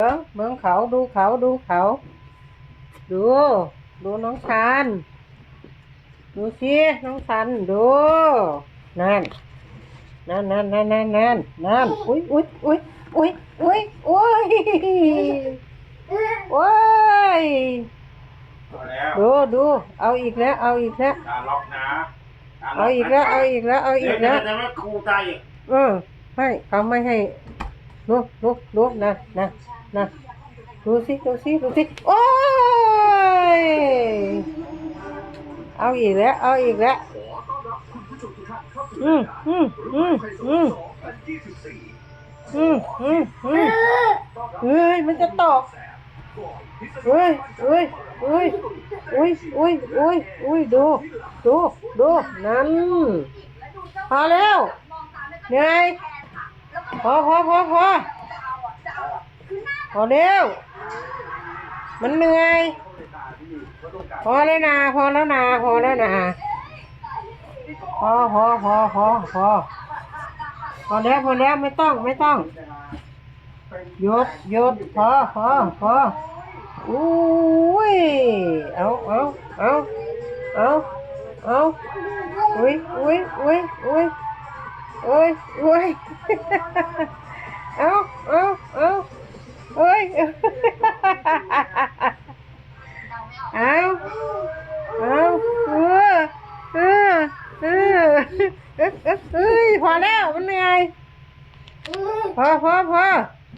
เบิ้งเบิ้งเขาดูเขาดูเขา ดู ดูน้องชันดูสิน้องชันดูนั่นนั่นนั่นนั่นนั่นนั่นนั่นอุ้ยอุ้ยอุ้ยอุ้ยอุ้ยอุ้ยโอ้ยเอาแล้วดูดูเอาอีกแล้วเอาอีกแล้วการล็อกนะารเอาอีกแล้วเอาอีกแล้วเอาอีเดี๋ยวกแล้วจะไม่ครูตายอีกเออไม่เขาไม่ให้ ลุกลุกลุกนะนะนะดูสิดูสิดูสิโอ้ยเอาอีกแล้ว เอาอีกแล้วอืมอืมอืมอืมอืมอืมอืมเฮ้ยมันจะตกเฮ้ยเฮ้ยเฮ้ยอุ้ยอุ้ยอุ้ยอุ้ยดูดูดูนั่นพอแล้วเหนื่อย พอพอพอพอพอเร็ว มันเหนื่อย พอแล้วนะพอแล้วนะพอแล้วนะพอพอพอพอพอพอแล้วพอแล้วไม่ต้องไม่ต้องหยุดหยุดพอพอพออุ้ยเอาเอาเอาเอาเอาอุ้ยอุ้ยอุ้ยอุ้ย โอ้ยโอ้ยเอ้าเอ้าเอ้าโอ้ยเอ้าเอ้าเออเออเออเอ้ยพอแล้วมันเหนื่อยพอพอพอ